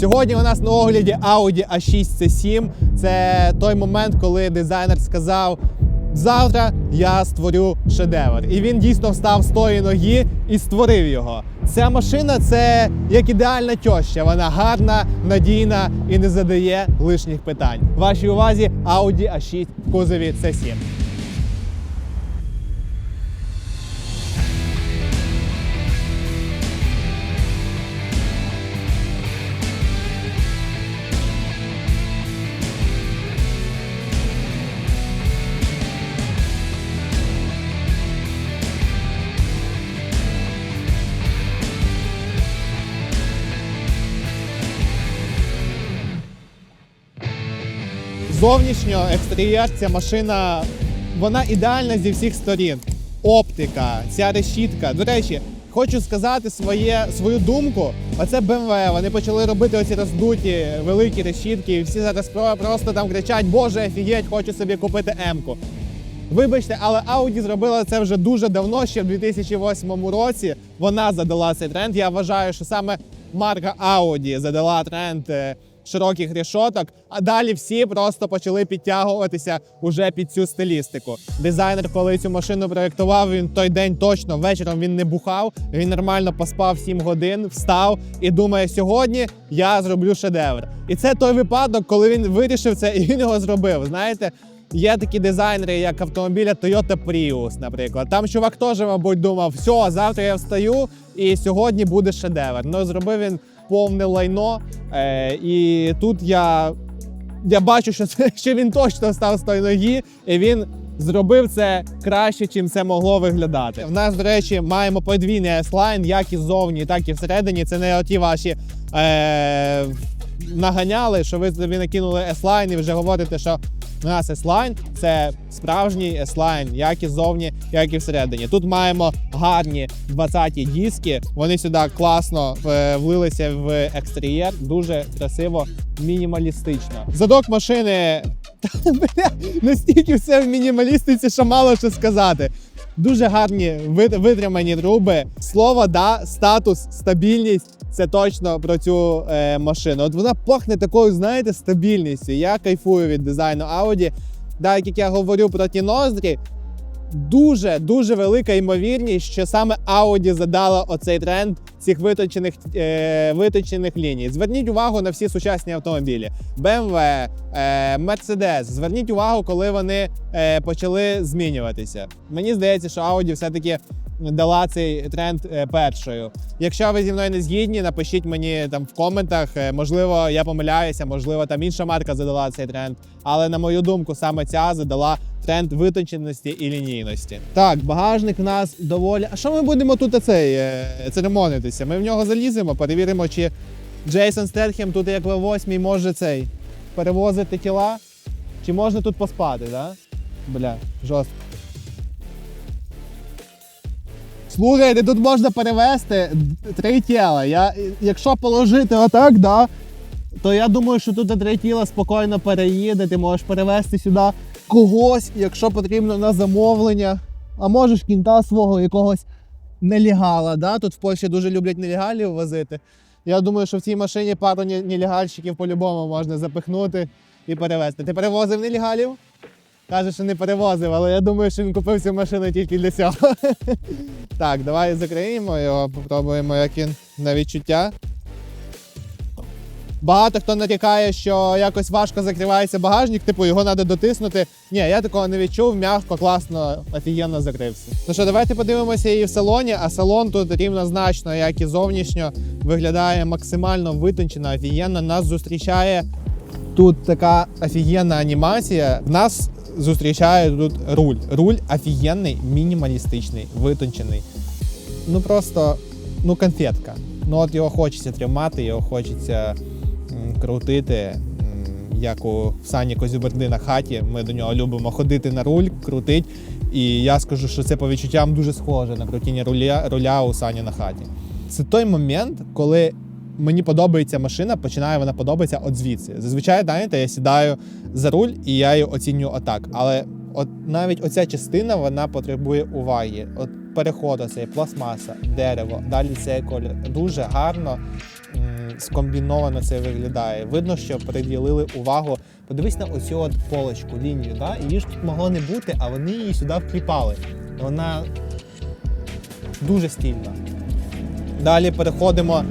Сьогодні у нас на огляді Audi A6 C7. Це той момент, коли дизайнер сказав: завтра я створю шедевр. І він дійсно встав з тої ноги і створив його. Ця машина це як ідеальна тьоща. Вона гарна, надійна і не задає лишніх питань. Вашій увазі Audi A6 в кузові C7. Зовнішньо екстер'єр ця машина вона ідеальна зі всіх сторін. Оптика, ця решітка. До речі, хочу сказати своє, свою думку. Оце BMW, Вони почали робити оці роздуті великі решітки, і всі зараз просто там кричать: Боже, офігеть, хочу собі купити М-ку. Вибачте, але Audi зробила це вже дуже давно, ще в 2008 році. Вона задала цей тренд. Я вважаю, що саме марка Audi задала тренд е, широких рішоток, а далі всі просто почали підтягуватися уже під цю стилістику. Дизайнер, коли цю машину проєктував, він той день точно вечором він не бухав. Він нормально поспав 7 годин, встав і думає, сьогодні я зроблю шедевр. І це той випадок, коли він вирішив це і він його зробив. Знаєте, Є такі дизайнери, як автомобіля Toyota Prius, наприклад. Там чувак теж, мабуть, думав, все, завтра я встаю і сьогодні буде шедевр. Ну, зробив він повне лайно. Е, і тут я, я бачу, що, це, що він точно встав з тої ноги, і він зробив це краще, чим це могло виглядати. В нас, до речі, маємо подвійний S-Line, як і ззовні, так і всередині. Це не оті ваші. Е, наганяли, що ви собі накинули S-Line і вже говорите, що у нас S-Line – це справжній S-Line, як і ззовні, як і всередині. Тут маємо гарні 20-ті диски. Вони сюди класно е, влилися в екстер'єр, дуже красиво, мінімалістично. Задок машини настільки все в мінімалістиці, що мало що сказати. Дуже гарні вит- витримані труби. Слово, да, статус, стабільність. Це точно про цю е, машину. От вона пахне такою, знаєте, стабільністю. Я кайфую від дизайну Audi. Так як я говорю про ті ноздрі, дуже дуже велика ймовірність, що саме Audi задала оцей тренд цих виточених, е, виточених ліній. Зверніть увагу на всі сучасні автомобілі: BMW, е, Mercedes. Зверніть увагу, коли вони е, почали змінюватися. Мені здається, що Audi все-таки дала цей тренд е, першою. Якщо ви зі мною не згідні, напишіть мені там в коментах. Е, Можливо, я помиляюся, можливо, там інша марка задала цей тренд. Але на мою думку, саме ця задала тренд витонченості і лінійності. Так, багажник в нас доволі. А що ми будемо тут оцей е, церемонитися? Ми в нього заліземо, перевіримо, чи Джейсон Стетхем тут, як В8, може цей перевозити тіла, чи можна тут поспати, да? Бля, жорстко. Слухайте, тут можна перевезти три тіла. Я, якщо положити отак, да, то я думаю, що тут три тіла спокійно переїде. Ти можеш перевезти сюди когось, якщо потрібно на замовлення. А можеш кінта свого якогось нелегала. Да? Тут в Польщі дуже люблять нелегалів возити. Я думаю, що в цій машині пару нелегальщиків по-любому можна запихнути і перевезти. Ти перевозив нелегалів? Каже, що не перевозив, але я думаю, що він купив цю машину тільки для цього. Так, давай закриємо його, попробуємо, як він на відчуття. Багато хто нарікає, що якось важко закривається багажник, типу його треба дотиснути. Ні, я такого не відчув, м'яко, класно, офігенно закрився. Ну що, давайте подивимося її в салоні, а салон тут рівнозначно, як і зовнішньо, виглядає максимально витончено, офігенно. Нас зустрічає тут така офігенна анімація. В Нас зустрічає тут руль. Руль офігенний, мінімалістичний, витончений. Ну просто ну конфетка. Ну от його хочеться тримати, його хочеться м, крутити. Як у Сані Козюберди на хаті. Ми до нього любимо ходити на руль, крутить. І я скажу, що це по відчуттям дуже схоже на крутіння руля, руля у Сані на хаті. Це той момент, коли мені подобається машина, починає вона подобатися от звідси. Зазвичай, знаєте, я сідаю за руль і я її оцінюю отак. Але от навіть оця частина вона потребує уваги. От переход цей, пластмаса, дерево, далі цей колір. Дуже гарно. скомбіновано це виглядає. Видно, що приділили увагу. Подивись на оцю от полочку, лінію. Да? Її ж тут могло не бути, а вони її сюди вкліпали. Вона дуже стільна. Далі переходимо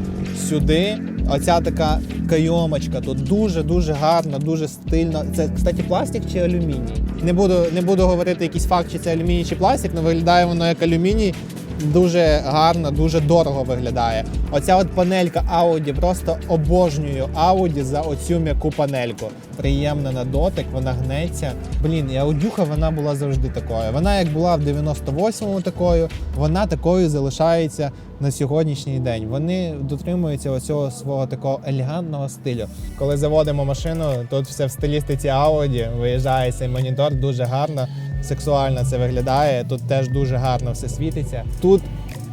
сюди. Оця така кайомочка тут дуже-дуже гарна, дуже стильна. Це, кстати, пластик чи алюміній? Не буду, не буду говорити якийсь факт, чи це алюміній чи пластик, але виглядає воно як алюміній. Дуже гарно, дуже дорого виглядає. Оця от панелька Audi, просто обожнюю Audi за оцю м'яку панельку. Приємна на дотик, вона гнеться. Блін, і аудюха вона була завжди такою. Вона як була в 98-му такою, вона такою залишається на сьогоднішній день. Вони дотримуються оцього свого такого елегантного стилю. Коли заводимо машину, тут все в стилістиці Audi, виїжджає цей монітор дуже гарно, сексуально це виглядає. Тут теж дуже гарно все світиться. Тут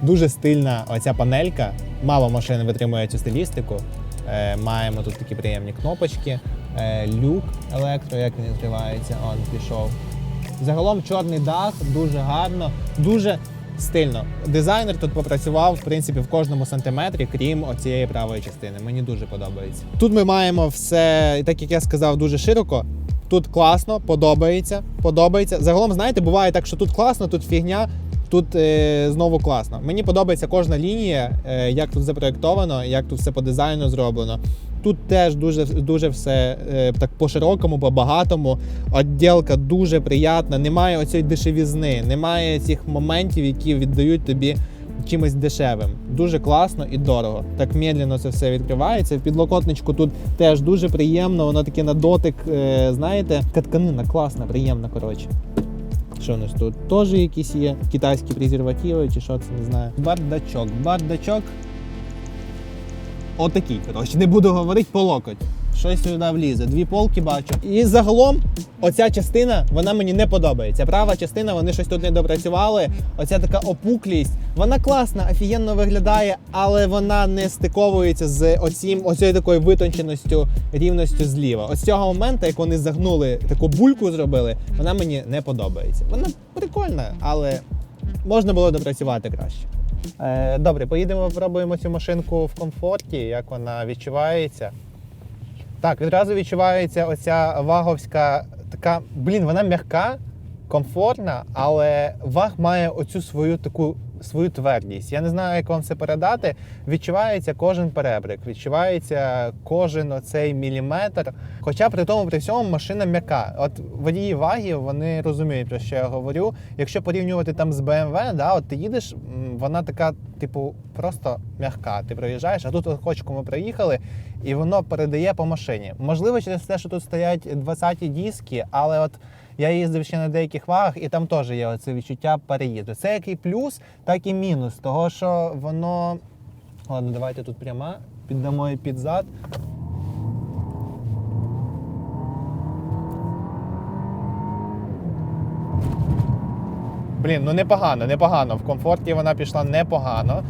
дуже стильна оця панелька. Мало машин витримує цю стилістику. Е, маємо тут такі приємні кнопочки, е, люк електро, як він відкривається, он пішов. Загалом чорний дах дуже гарно, дуже стильно. Дизайнер тут попрацював в принципі в кожному сантиметрі, крім оцієї правої частини. Мені дуже подобається. Тут ми маємо все, так як я сказав, дуже широко. Тут класно, подобається, подобається. Загалом, знаєте, буває так, що тут класно, тут фігня. Тут е, знову класно. Мені подобається кожна лінія, е, як тут запроєктовано, як тут все по дизайну зроблено. Тут теж дуже дуже все е, так по-широкому, по-багатому. Отділка дуже приятна, немає оцієї дешевізни, немає цих моментів, які віддають тобі чимось дешевим. Дуже класно і дорого. Так медленно це все відкривається. В підлокотничку тут теж дуже приємно, воно таке на дотик, е, знаєте, тканина класна, приємна, коротше. Що у нас тут? Теж якісь є китайські презервативи чи що це не знаю. Бардачок. Бардачок. Отакий, коротше, не буду говорити по локоть. Щось сюди влізе, дві полки бачу. І загалом, оця частина вона мені не подобається. Права частина, вони щось тут не допрацювали. Оця така опуклість, вона класна, офігенно виглядає, але вона не стиковується з оцім, оцією такою витонченістю, рівністю зліва. Ось цього моменту, як вони загнули таку бульку, зробили, вона мені не подобається. Вона прикольна, але можна було допрацювати краще. Е, Добре, поїдемо, спробуємо цю машинку в комфорті, як вона відчувається. Так, відразу відчувається оця ваговська така, блін, вона м'яка, комфортна, але ваг має оцю свою таку свою твердість. Я не знаю, як вам це передати. Відчувається кожен перебрик, відчувається кожен оцей міліметр. Хоча при тому при всьому машина м'яка. От водії ваги вони розуміють, про що я говорю. Якщо порівнювати там з BMW, да, от ти їдеш, вона така, типу, просто м'яка. Ти проїжджаєш, а тут кочку ми проїхали, і воно передає по машині. Можливо, через те, що тут стоять 20-ті диски, але от. Я їздив ще на деяких вагах, і там теж є оце відчуття переїзду. Це як і плюс, так і мінус. Того, що воно. Ладно, давайте тут пряма, піддамо і під зад. Блін, ну непогано, непогано. В комфорті вона пішла непогано.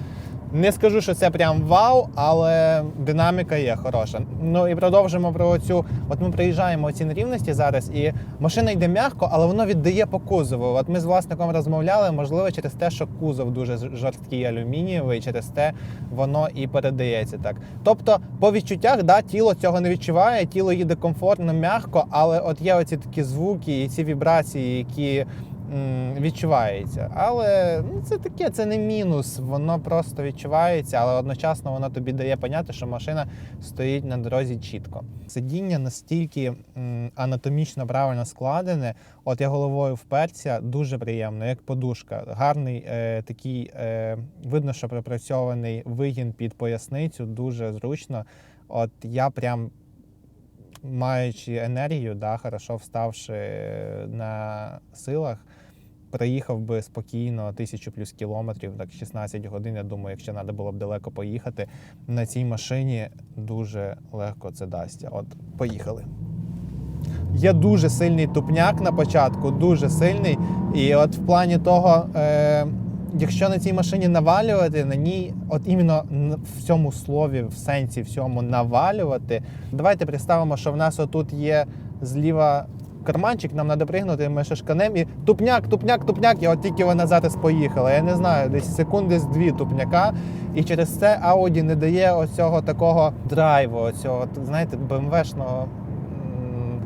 Не скажу, що це прям вау, але динаміка є хороша. Ну і продовжимо про цю. От ми приїжджаємо ці нерівності зараз, і машина йде м'яко, але воно віддає по кузову. От ми з власником розмовляли, можливо, через те, що кузов дуже жорсткий алюмінієвий, через те воно і передається так. Тобто, по відчуттях, да, тіло цього не відчуває, тіло їде комфортно, м'яко, але от є оці такі звуки і ці вібрації, які м, відчуваються. Але ну, це таке, це не мінус, воно просто відчувається, але одночасно воно тобі дає поняти, що машина стоїть на дорозі чітко. Сидіння настільки анатомічно правильно складене. От я головою вперся, дуже приємно, як подушка. Гарний е, такий, е, видно, що пропрацьований вигін під поясницю, дуже зручно. От я прям маючи енергію, да, хорошо вставши на силах, проїхав би спокійно тисячу плюс кілометрів, так 16 годин. Я думаю, якщо треба було б далеко поїхати, на цій машині дуже легко це дасть. От поїхали. Є дуже сильний тупняк на початку, дуже сильний. І от в плані того, е, якщо на цій машині навалювати, на ній, от іменно в цьому слові, в сенсі всьому навалювати. Давайте представимо, що в нас отут є зліва карманчик, нам треба пригнути, ми шашканем і тупняк, тупняк, тупняк. І от тільки вона зараз поїхала. Я не знаю, десь секунди з дві тупняка. І через це Audi не дає оцього такого драйву, оцього, знаєте, БМВшного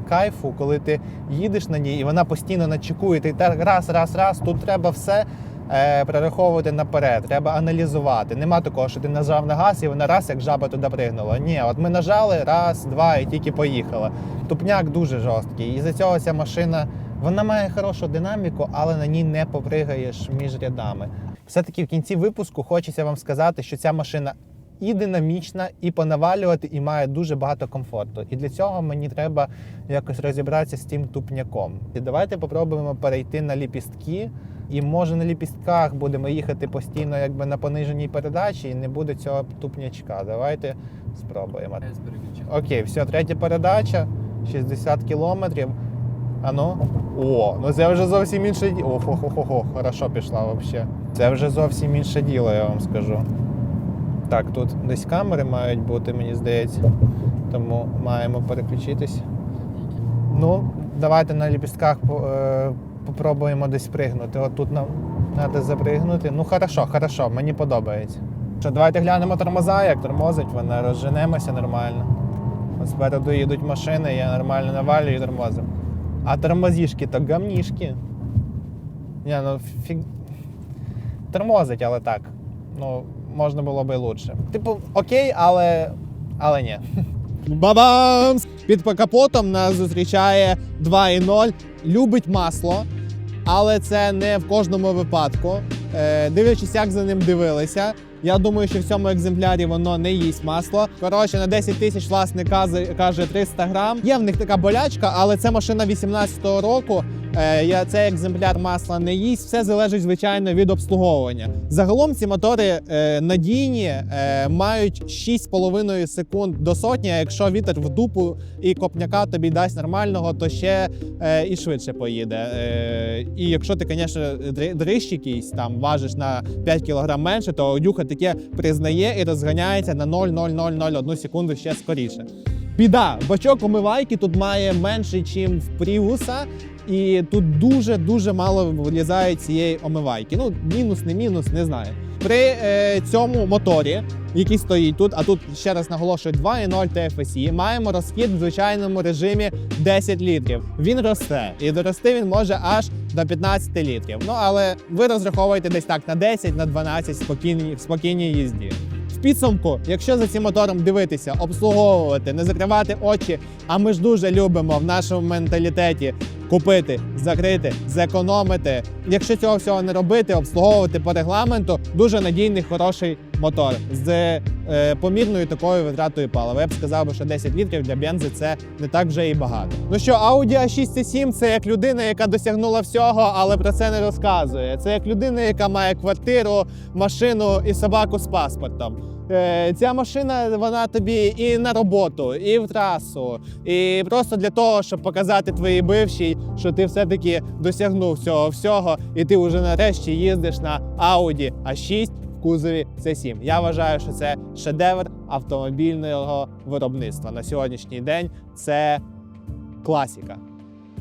кайфу, коли ти їдеш на ній, і вона постійно начекує. Ти так раз, раз, раз. Тут треба все е, перераховувати наперед, треба аналізувати. Нема такого, що ти нажав на газ і вона раз як жаба туди пригнула. Ні, от ми нажали раз, два і тільки поїхала. Тупняк дуже жорсткий. І за цього ця машина вона має хорошу динаміку, але на ній не попригаєш між рядами. Все-таки в кінці випуску хочеться вам сказати, що ця машина і динамічна, і понавалювати, і має дуже багато комфорту. І для цього мені треба якось розібратися з тим тупняком. І давайте попробуємо перейти на ліпістки. І може на ліпістках будемо їхати постійно якби на пониженій передачі, і не буде цього тупнячка. Давайте спробуємо. Окей, все, третя передача, 60 кілометрів. А ну. О, ну це вже зовсім інше діло. Ох, ох, ох, ох, хорошо пішла взагалі. Це вже зовсім інше діло, я вам скажу. Так, тут десь камери мають бути, мені здається. Тому маємо переключитись. Ну, давайте на ліпістках е, попробуємо десь пригнути. От тут нам треба запригнути. Ну, хорошо, хорошо, мені подобається. Що, давайте глянемо тормоза, як тормозить, вона розженемося нормально. От спереду їдуть машини, я нормально навалюю і тормозив. А тормозішки то гамнішки. Ні, ну фіг. Тормозить, але так. Ну, можна було би лучше. Типу, окей, але. але ні. Бабам! Під капотом нас зустрічає 2.0. Любить масло, але це не в кожному випадку. Е, дивлячись, як за ним дивилися. Я думаю, що в цьому екземплярі воно не їсть масло. Коротше, на 10 тисяч власник каже, каже 300 грам. Є в них така болячка, але це машина 18-го року. Е, цей екземпляр масла не їсть. Все залежить звичайно від обслуговування. Загалом ці мотори е, надійні, е, мають 6,5 секунд до сотні. А якщо вітер в дупу і копняка тобі дасть нормального, то ще і швидше поїде. І якщо ти, звісно, дри- дрищ якийсь там важиш на 5 кг менше, то дюха таке признає і розганяється на 0,0001 секунду ще скоріше. Біда, бачок омивайки тут має менше, ніж в Пріуса. І тут дуже дуже мало вилізає цієї омивайки. Ну, мінус, не мінус, не знаю. При е, цьому моторі, який стоїть тут, а тут ще раз наголошую 2.0 TFSI, маємо розхід в звичайному режимі 10 літрів. Він росте, і дорости він може аж до 15 літрів. Ну але ви розраховуєте десь так на 10, на 12 в спокійній, в спокійній їзді. Підсумку, якщо за цим мотором дивитися, обслуговувати, не закривати очі, а ми ж дуже любимо в нашому менталітеті купити, закрити, зекономити. Якщо цього всього не робити, обслуговувати по регламенту, дуже надійний хороший мотор з е, помірною такою витратою палива. Я б сказав, що 10 літрів для бензи це не так вже і багато. Ну що, Audi a 6 7 це як людина, яка досягнула всього, але про це не розказує. Це як людина, яка має квартиру, машину і собаку з паспортом. Е, Ця машина вона тобі і на роботу, і в трасу, і просто для того, щоб показати твоїй бившій, що ти все-таки досягнув цього всього, і ти вже нарешті їздиш на Audi A6 в кузові C7. Я вважаю, що це шедевр автомобільного виробництва на сьогоднішній день. Це класіка.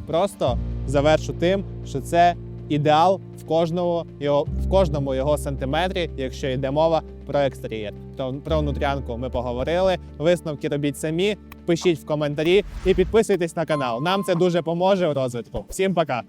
Просто завершу тим, що це ідеал в кожному його в кожному його сантиметрі, якщо йде мова про екстер'єр. Про, про внутрянку ми поговорили. Висновки робіть самі, пишіть в коментарі і підписуйтесь на канал. Нам це дуже поможе в розвитку. Всім пока!